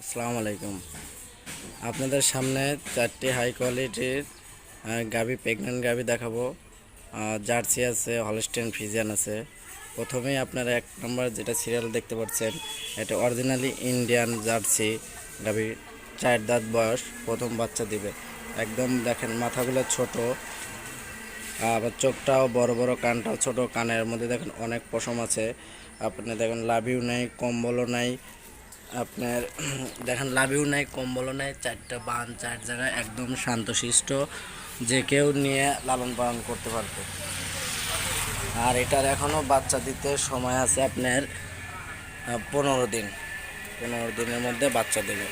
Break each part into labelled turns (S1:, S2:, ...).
S1: আসসালামু আলাইকুম। আপনাদের সামনে চারটি হাই কোয়ালিটির গাবি প্রেগনেন্ট গাবি দেখাবো। জার্সি আছে হলস্টেন ফিজিয়ান আছে। প্রথমেই আপনারা এক নম্বর যেটা সিরিয়াল দেখতে পাচ্ছেন, এটা অরিজিনালি ইন্ডিয়ান জার্সি। গাবি চার দাঁত বয়স, প্রথম বাচ্চা দিবে। একদম দেখেন, মাথাগুলো ছোট, আবার চোখটাও বড় বড়, কানটাও ছোট, কানের মধ্যে দেখেন অনেক পশম আছে। আপনি দেখেন, লাভিও নাই, কম্বলও নাই আপনার দেখেন লাভিও নাই, কম্বলও নাই, চারটা বান চার জায়গায় একদম শান্তশিষ্ট, যে কেউ নিয়ে লালন পালন করতে পারবে। আর এটার এখনও বাচ্চা দিতে সময় আছে আপনার পনেরো দিন। পনেরো দিনের মধ্যে বাচ্চা দেবে।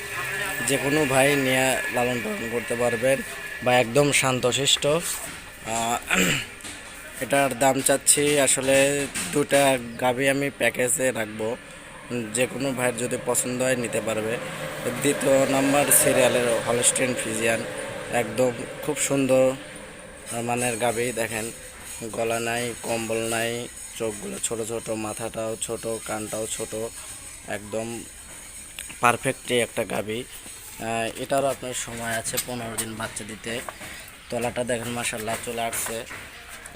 S1: যে কোনো ভাই নিয়ে লালন পালন করতে পারবেন বা একদম শান্তশিষ্ট। এটার দাম চাচ্ছি আসলে দুটা গাভি আমি প্যাকেজে রাখব। যে কোনো ভাইয়ের যদি পছন্দ হয় নিতে পারবে। দ্বিতীয় নাম্বার সিরিয়ালের হলস্টেন ফিজিয়ান, একদম খুব সুন্দর মানের গাভি, দেখেন। গলা নাই, কম্বল নাই, চোখগুলো ছোট ছোট, মাথাটাও ছোট, কানটাও ছোট, একদম পারফেক্টই একটা গাবি এটারও আপনার সময় আছে পনেরো দিন বাচ্চা দিতে। তলাটা দেখেন মাসাল্লাহ চলে আসছে।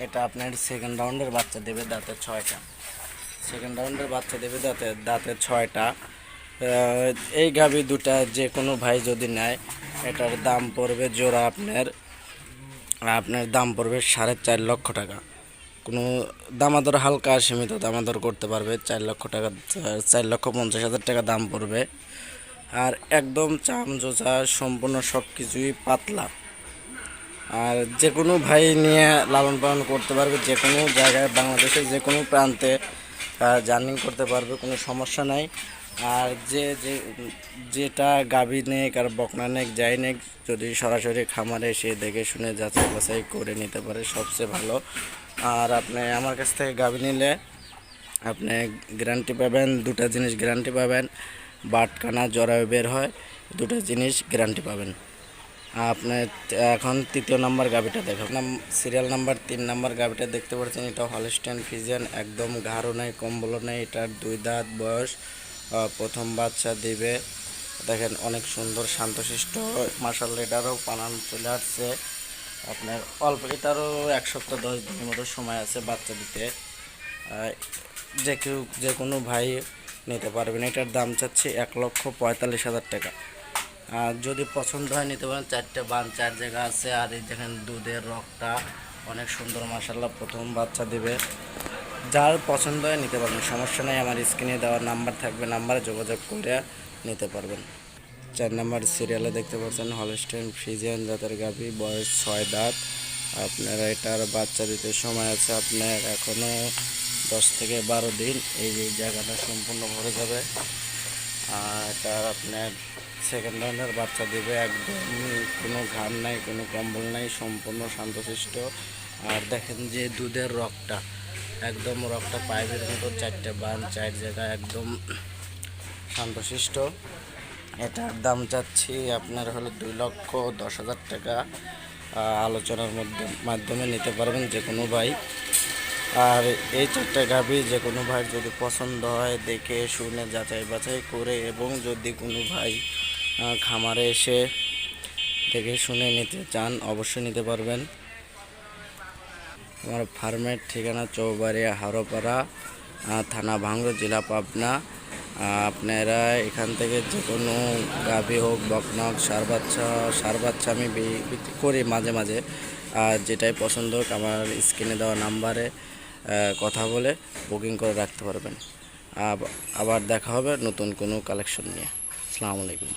S1: এটা আপনার সেকেন্ড রাউন্ডের বাচ্চা দেবে দাঁতে ছয়টা। সেকেন্ড রাউন্ডের বাচ্চা দেবে দাঁতে দাঁতে ছয়টা। এই গাভি দুটা যে কোনো ভাই যদি নেয়, এটার দাম পড়বে জোড়া আপনার আপনার দাম পড়বে সাড়ে চার লক্ষ টাকা। কোনো দামাদর হালকা সীমিত দামাদর করতে পারবে, চার লক্ষ টাকা, চার লক্ষ পঞ্চাশ হাজার টাকা দাম পড়বে। আর একদম চাম জোচা সম্পূর্ণ সব কিছুই পাতলা। আর যে কোনো ভাই নিয়ে লালন পালন করতে পারবে, যে কোনো জায়গায়, বাংলাদেশের যে কোনো প্রান্তে জার্নিং করতে পারবে, কোনো সমস্যা নাই। আর যে যেটা গাভী নেক আর বকনা নেক, যাই নেক, যদি সরাসরি খামারে এসে দেখে শুনে যাচাই বাছাই করে নিতে পারে, সবচেয়ে ভালো। আর আপনি আমার কাছ থেকে গাভী নিলে আপনি গ্যারান্টি পাবেন, দুটা জিনিস গ্যারান্টি পাবেন। বাটকানা জরায়ু বের হয়, দুটো জিনিস গ্যারান্টি পাবেন। আপনার এখন তৃতীয় নাম্বার গাভিটা দেখো নাম সিরিয়াল নাম্বার তিন নাম্বার গাভিটা দেখতে পাচ্ছেন, এটা হলস্টেন ফিজিয়ান একদম ঘাড়ও নেই কম্বলও নেই, এটার দুই দাঁত বয়স প্রথম বাচ্চা দিবে। দেখেন অনেক সুন্দর, শান্তশিষ্ট মার্শাল এটারও পানান চলে আসছে। আপনার অল্প, এটারও এক সপ্তাহ, দশ দিনের মতো সময় আছে বাচ্চা দিতে। যে কেউ, যে কোনো ভাই নিতে পারবেন। এটার দাম চাচ্ছি এক লক্ষ পঁয়তাল্লিশ হাজার টাকা। আর যদি পছন্দ হয়, নিতে পারেন। চারটে বান, চার জায়গা আছে। আর এই দেখেন, দুধের রকটা অনেক সুন্দর মাসাল্লাহ প্রথম বাচ্চা দিবে। যার পছন্দ হয়, নিতে পারবেন। সমস্যা নেই, আমার স্ক্রিনে দেওয়ার নাম্বার থাকবে, নাম্বারে যোগাযোগ করে নিতে পারবেন। চার নাম্বার সিরিয়ালে দেখতে পাচ্ছেন হলস্টেন ফ্রিজিয়ান জাতের গাভি, বয়স ছয় দাঁত। আপনারা এটার বাচ্চা দিতে সময় আছে। আপনার এখনও দশ থেকে বারো দিন এই জায়গাটা সম্পূর্ণ ভরে যাবে। আর এটা আপনার সেকেন্ড রাউন্ডের বাচ্চা দেবে একদম কোনো ঘাম নাই, কোনো কম্বল নাই, সম্পূর্ণ শান্তশিষ্ট। আর দেখেন যে দুধের রকটা একদম রকটা পাইপের মতো চারটে বান, চার জায়গায় একদম শান্তশিষ্ট। এটার দাম চাচ্ছি আপনার হলো দুই লক্ষ দশ হাজার টাকা। আলোচনার মধ্যে মাধ্যমে নিতে পারবেন যে কোনো ভাই। আর এই চারটা গাভি যে কোনো ভাই যদি পছন্দ হয়, দেখে, শুনে যাচাই বাছাই করে এবং যদি কোনো ভাই খামারে এসে দেখে শুনে নিতে চান, অবশ্যই নিতে পারবেন। আমার ফার্মের ঠিকানা চৌবাড়িয়া হারোপাড়া থানা ভাঙ্গর, জেলা পাবনা। আপনারা এখান থেকে যে কোনো গাভী হোক বকনা হোক সার বাচ্চা সার বাচ্চা আমি বিক্রি করি মাঝে মাঝে। আর যেটাই পছন্দ হোক, আমার স্ক্রিনে দেওয়া নাম্বারে কথা বলে বুকিং করে রাখতে পারবেন। আবার দেখা হবে নতুন কোনো কালেকশন নিয়ে। আসসালামু আলাইকুম।